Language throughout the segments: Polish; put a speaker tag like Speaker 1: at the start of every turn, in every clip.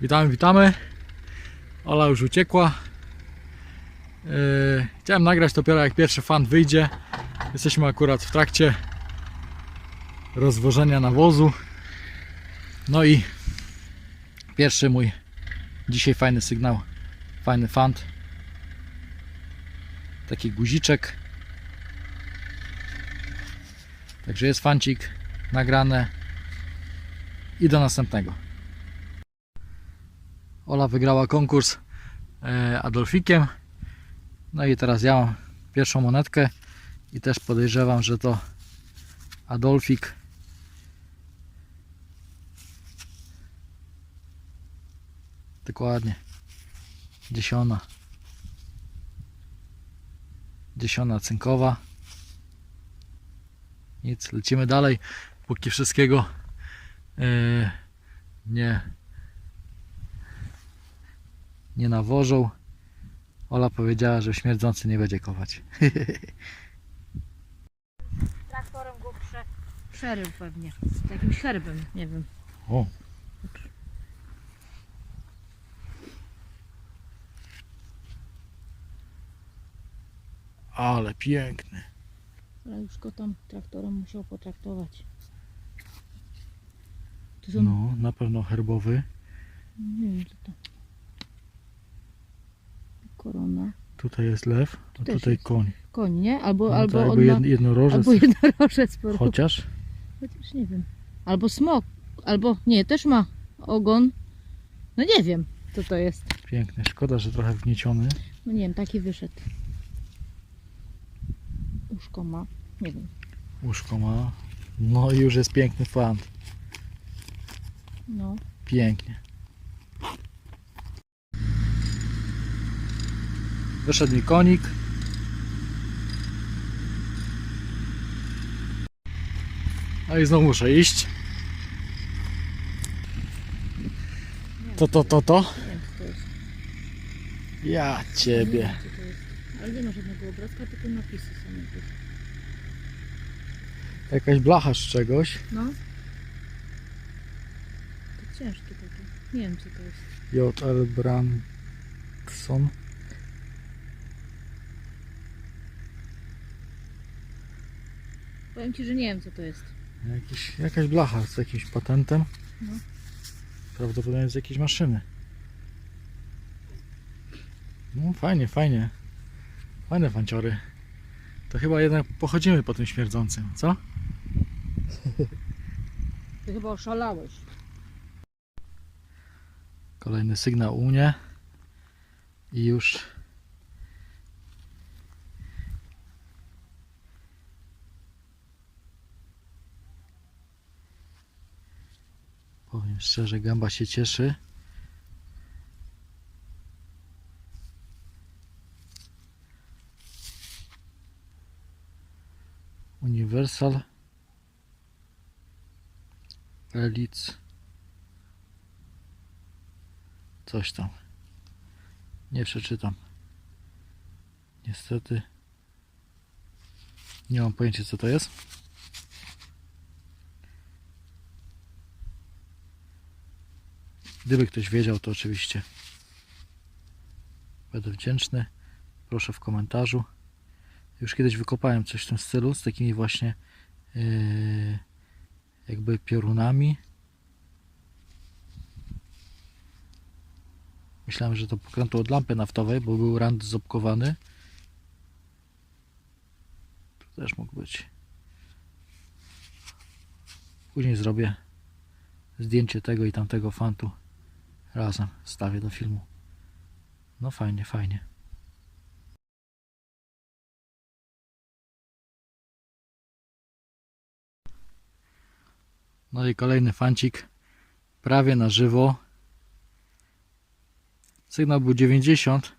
Speaker 1: Witamy, witamy. Ola już uciekła. Yy, chciałem nagrać dopiero jak pierwszy fan wyjdzie. Jesteśmy akurat w trakcie rozwożenia nawozu. No i pierwszy mój dzisiaj fajny sygnał, fajny fant. Taki guziczek. Także jest fancik nagrane i do następnego. Ola wygrała konkurs e, Adolfikiem. No i teraz ja mam pierwszą monetkę i też podejrzewam, że to Adolfik. Dokładnie. Dziesiona. Dziesiona cynkowa. Nic, lecimy dalej, póki wszystkiego e, nie nie nawożą. Ola powiedziała, że śmierdzący nie będzie kować.
Speaker 2: Traktorem go prze... przerył pewnie. Z jakimś herbem, nie wiem.
Speaker 1: O. Ale piękny.
Speaker 2: Ale już go tam traktorem musiał potraktować. To są...
Speaker 1: No, na pewno herbowy.
Speaker 2: Nie wiem co to. Korona.
Speaker 1: Tutaj jest lew, a tutaj
Speaker 2: jest.
Speaker 1: koń.
Speaker 2: Koń, nie? Albo,
Speaker 1: No,
Speaker 2: albo
Speaker 1: to
Speaker 2: on ma...
Speaker 1: jednorożec.
Speaker 2: Albo jednorożec po.
Speaker 1: Chociaż
Speaker 2: Chociaż nie wiem. Albo smok. Albo... Nie, też ma ogon. No nie wiem, co to jest.
Speaker 1: piękny. Szkoda, że trochę wgnieciony.
Speaker 2: No nie wiem, taki wyszedł. Uszko ma. Nie wiem.
Speaker 1: Łóżko ma. No i już jest piękny fant.
Speaker 2: No.
Speaker 1: Pięknie. Wyszedł mi konik. A i znowu muszę iść. To, to, to, to. Ja ciebie.
Speaker 2: Ale nie ma żadnego obrazka, tylko napisy są jakieś.
Speaker 1: Jakaś blacha z czegoś.
Speaker 2: No. To ciężkie takie. Nie wiem co to jest.
Speaker 1: J.L. Brandson.
Speaker 2: Powiem ci, że nie wiem co to jest.
Speaker 1: Jakiś, jakaś blacha z jakimś patentem.
Speaker 2: No.
Speaker 1: Prawdopodobnie z jakiejś maszyny. No fajnie, fajnie. Fajne fanciory. To chyba jednak pochodzimy po tym śmierdzącym, co?
Speaker 2: Ty chyba oszalałeś.
Speaker 1: Kolejny sygnał u mnie. I już powiem szczerze, gęba się cieszy. Universal Elites coś tam. Nie przeczytam. Niestety. Nie mam pojęcia co to jest. Gdyby ktoś wiedział, to oczywiście będę wdzięczny. Proszę w komentarzu. Już kiedyś wykopałem coś w tym stylu z takimi właśnie yy, jakby piorunami. Myślałem, że to pokrętło od lampy naftowej, bo był rand zopkowany. Tu też mógł być. Później zrobię zdjęcie tego i tamtego fantu razem wstawię do filmu. No fajnie, fajnie. No i kolejny fancik prawie na żywo. Sygnał był 90.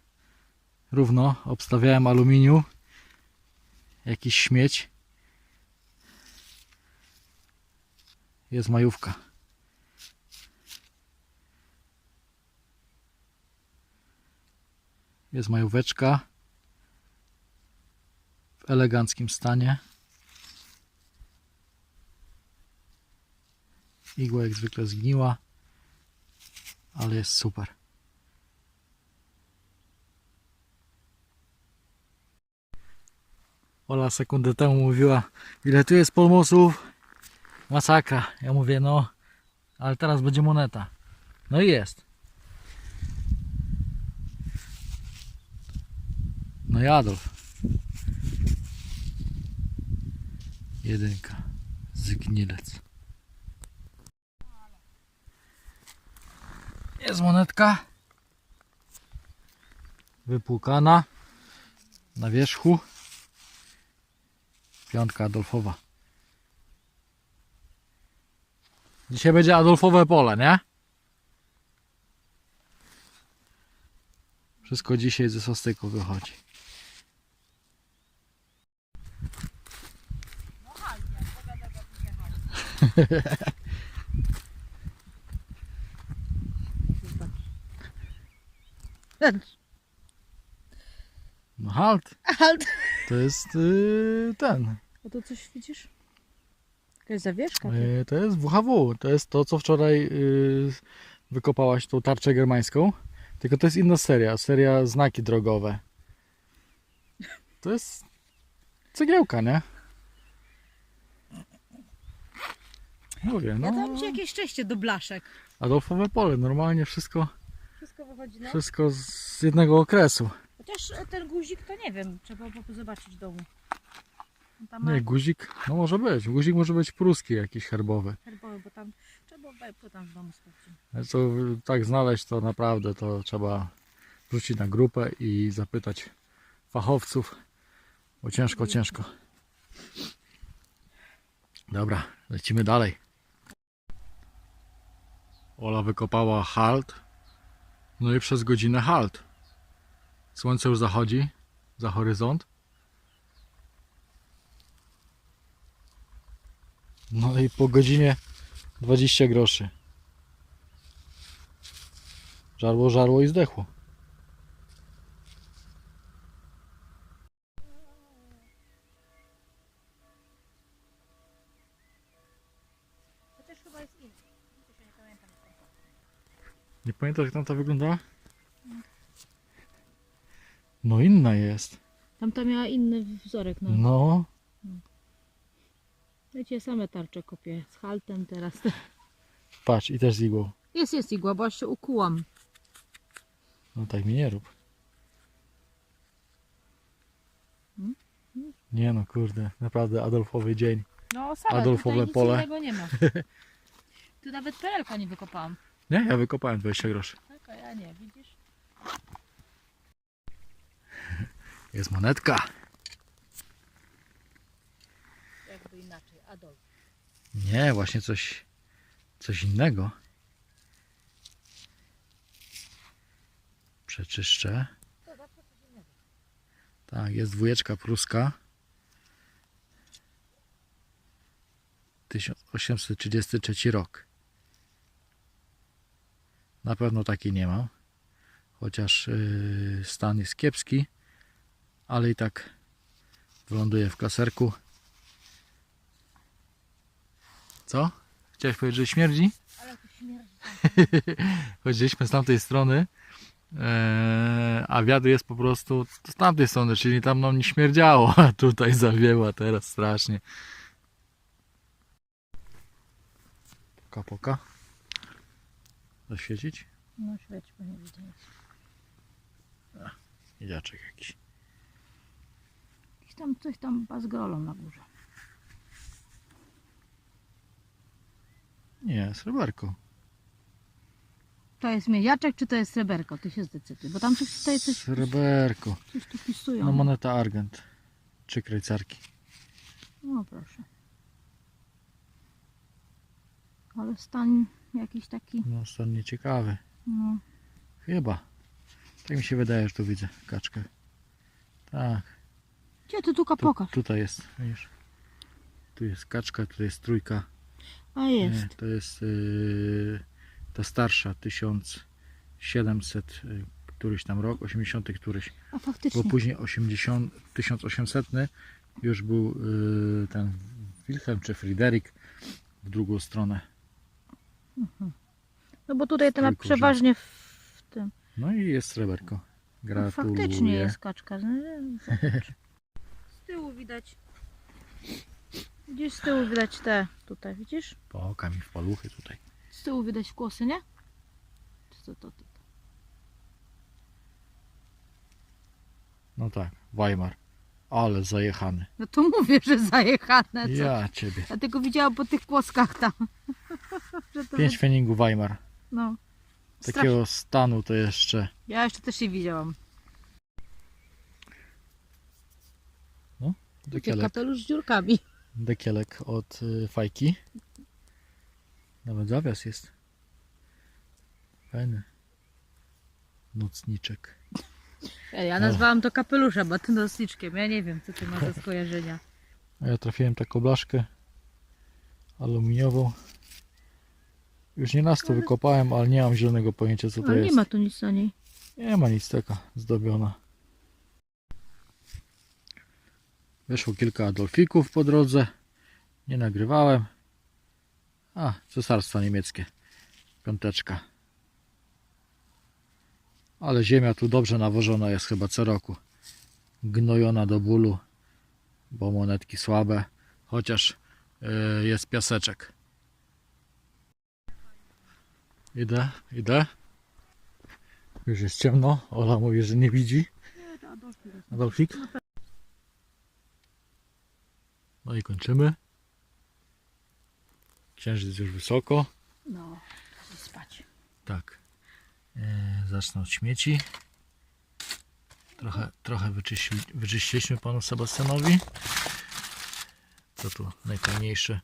Speaker 1: Równo obstawiałem aluminium. Jakiś śmieć. Jest majówka. Jest majóweczka. W eleganckim stanie. Igła jak zwykle zgniła. ale jest super. Ola sekundę temu mówiła, ile tu jest polmosów. Masakra. Ja mówię, no, ale teraz będzie moneta. No i jest. No i Adolf. Jedynka. Zgnilec. Jest monetka. Wypłukana. Na wierzchu. Piątka Adolfowa. Dzisiaj będzie Adolfowe pole, nie? Wszystko dzisiaj ze sostyku wychodzi. No halt.
Speaker 2: Halt.
Speaker 1: To jest yy, ten.
Speaker 2: A to coś widzisz? Jakaś zawieszka?
Speaker 1: Yy, to jest WHW. To jest to, co wczoraj yy, wykopałaś tą tarczę germańską. Tylko to jest inna seria. Seria znaki drogowe. To jest cegiełka, nie? Mówię,
Speaker 2: Ja
Speaker 1: no.
Speaker 2: dam ci jakieś szczęście do blaszek.
Speaker 1: Adolfowe pole. Normalnie wszystko,
Speaker 2: Wszystko wychodzi na...
Speaker 1: wszystko z jednego okresu.
Speaker 2: Chociaż ten guzik to nie wiem, trzeba po- zobaczyć w domu. On Tam ma
Speaker 1: Nie, guzik, no może być. Guzik może być pruski jakiś herbowy.
Speaker 2: herbowy, bo tam trzeba bo tam w domu sprawdzić.
Speaker 1: Co tak znaleźć, to naprawdę to trzeba wrzucić na grupę i zapytać fachowców, bo ciężko, ciężko. Dobra, lecimy dalej. Ola wykopała halt, no i przez godzinę halt. Słońce już zachodzi za horyzont. No i po godzinie 20 groszy. Żarło, żarło i zdechło.
Speaker 2: Nie
Speaker 1: pamiętasz jak tam ta wyglądała? No inna jest.
Speaker 2: Tamta miała inny wzorek, no.
Speaker 1: No,
Speaker 2: Wiecie, same tarcze kopię z haltem teraz.
Speaker 1: patrz i też z igłą.
Speaker 2: Jest, jest igła, bo aż się ukułam.
Speaker 1: No tak mi nie rób.
Speaker 2: Hmm?
Speaker 1: Nie no kurde, naprawdę Adolfowy dzień.
Speaker 2: No same,
Speaker 1: Adolfowe
Speaker 2: tutaj nic
Speaker 1: pole.
Speaker 2: innego nie ma. Tu nawet perelka nie wykopałam.
Speaker 1: Nie, ja wykopałem 20 groszy.
Speaker 2: Tak, a ja nie, widzisz?
Speaker 1: Jest monetka.
Speaker 2: Jakby inaczej, Adolf.
Speaker 1: Nie, właśnie coś, coś innego. Przeczyszczę. Tak, jest dwójeczka pruska. 1833 rok. Na pewno takiej nie mam. Chociaż yy, stan jest kiepski, ale i tak wyląduje w kaserku. Co? Chciałeś powiedzieć, że śmierdzi?
Speaker 2: Ale tu śmierdzi.
Speaker 1: Chodziliśmy z tamtej strony, eee, a wiatr jest po prostu z tamtej strony, czyli tam nam nie śmierdziało, a tutaj zawięła teraz strasznie. Poka, poka. Zaświecić?
Speaker 2: No świeć, bo nie widzę nic.
Speaker 1: Jaczek jakiś.
Speaker 2: Jakiś tam, coś tam bazgrolą na górze.
Speaker 1: Nie, sreberko.
Speaker 2: To jest miedziaczek, czy to jest sreberko? Ty się zdecyduj, bo tam coś tutaj coś,
Speaker 1: Sreberko.
Speaker 2: coś tu wpisują.
Speaker 1: No moneta argent. Trzy krajcarki.
Speaker 2: No proszę. Ale stan jakiś taki,
Speaker 1: No stan nieciekawy.
Speaker 2: no,
Speaker 1: Chyba. Tak mi się wydaje, że tu widzę kaczkę. Tak.
Speaker 2: gdzie ty tu
Speaker 1: Tu,
Speaker 2: pokaż?
Speaker 1: tutaj jest, widzisz? Tu jest kaczka, tu jest trójka.
Speaker 2: A jest.
Speaker 1: to jest yy, ta starsza, 1700 yy, któryś tam rok, 80 któryś.
Speaker 2: A
Speaker 1: Bo
Speaker 2: faktycznie.
Speaker 1: później 80, 1800 już był yy, ten Wilhelm czy Fryderyk w drugą stronę.
Speaker 2: No bo tutaj to ma
Speaker 1: Trójkółże.
Speaker 2: przeważnie w tym.
Speaker 1: No i jest sreberko.
Speaker 2: No,
Speaker 1: Gratuluję.
Speaker 2: faktycznie jest kaczka. Z tyłu widać. Gdzieś z tyłu widać te tutaj, widzisz?
Speaker 1: Poka mi w paluchy tutaj.
Speaker 2: Z tyłu widać kłosy, nie? Czy to, to, to.
Speaker 1: No tak, Weimar. Ale zajechany.
Speaker 2: No to mówię, że zajechane. Co?
Speaker 1: Ja ciebie.
Speaker 2: Ja tylko widziałam po tych kłoskach tam. że to
Speaker 1: Pięć feningu Weimar.
Speaker 2: No. Strasznie.
Speaker 1: Takiego stanu to jeszcze.
Speaker 2: Ja jeszcze też nie widziałam. Taki
Speaker 1: Dekielek,
Speaker 2: kapelusz z dziurkami.
Speaker 1: dekielek od y, fajki. Nawet zawias jest. Fajny. Nocniczek.
Speaker 2: Ja nazwałam to kapeluszem, a ty nocniczkiem. Ja nie wiem, co ty masz za skojarzenia.
Speaker 1: A ja trafiłem taką blaszkę aluminiową. Już nie raz to wykopałem, ale nie mam zielonego pojęcia co to
Speaker 2: Ale
Speaker 1: jest.
Speaker 2: nie ma tu nic na niej.
Speaker 1: Nie ma nic taka zdobiona. Wyszło kilka adolfików po drodze. Nie nagrywałem. A, cesarstwa niemieckie. Piąteczka. Ale ziemia tu dobrze nawożona jest chyba co roku. Gnojona do bólu, bo monetki słabe. Chociaż yy, jest piaseczek. Idę, idę. Już jest ciemno. Ola mówi, że nie widzi. Adolfik. No i kończymy. Księżyc już wysoko.
Speaker 2: No, spać.
Speaker 1: Tak. E, zacznę od śmieci. Trochę, trochę wyczyści, wyczyściliśmy panu Sebastianowi. Co tu najfajniejsze?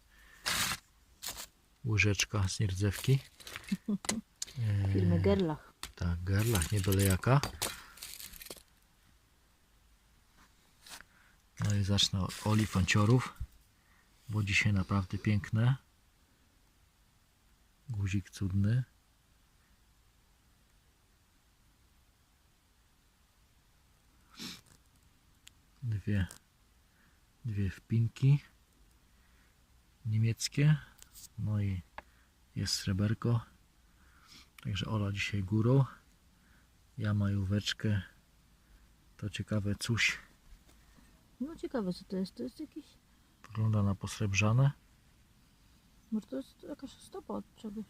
Speaker 1: Łyżeczka z nierdzewki. E,
Speaker 2: Firmy Gerlach.
Speaker 1: Tak, gerlach, nie byle jaka. No i zacznę od Oli Fanciorów, bo dzisiaj naprawdę piękne. Guzik cudny. Dwie, dwie wpinki niemieckie. No i jest sreberko. Także Ola dzisiaj górą. Ja majóweczkę. To ciekawe coś.
Speaker 2: No ciekawe co to jest. To jest jakiś...
Speaker 1: Wygląda na posrebrzane.
Speaker 2: Może to jest jakaś stopa od czegoś.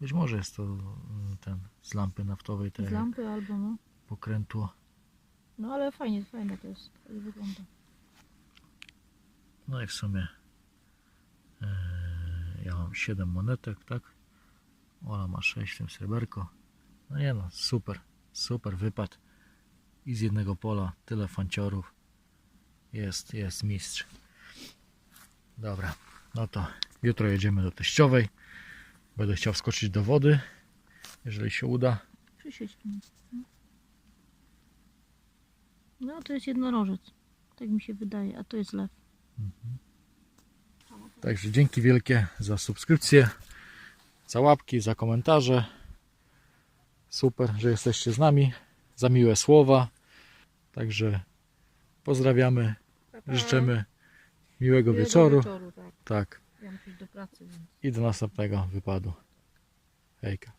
Speaker 1: Być może jest to mm, ten z lampy naftowej, te
Speaker 2: Z lampy albo no.
Speaker 1: pokrętło.
Speaker 2: No ale fajnie, fajne to jest. Fajnie wygląda.
Speaker 1: No i w sumie e, ja mam 7 monetek, tak? Ola ma 6 w tym sreberko. No nie no, super, super wypad. I z jednego pola tyle fanciorów. Jest, jest mistrz. Dobra, no to jutro jedziemy do teściowej. Będę chciał wskoczyć do wody, jeżeli się uda.
Speaker 2: Przysiedź mi. No. to jest jednorożec. Tak mi się wydaje, a to jest lew.
Speaker 1: Także dzięki wielkie za subskrypcję, za łapki, za komentarze. Super, że jesteście z nami. Za miłe słowa. Także pozdrawiamy, życzymy miłego wieczoru.
Speaker 2: tak.
Speaker 1: Tak,
Speaker 2: Ja do pracy, więc...
Speaker 1: i do następnego wypadu. Hejka.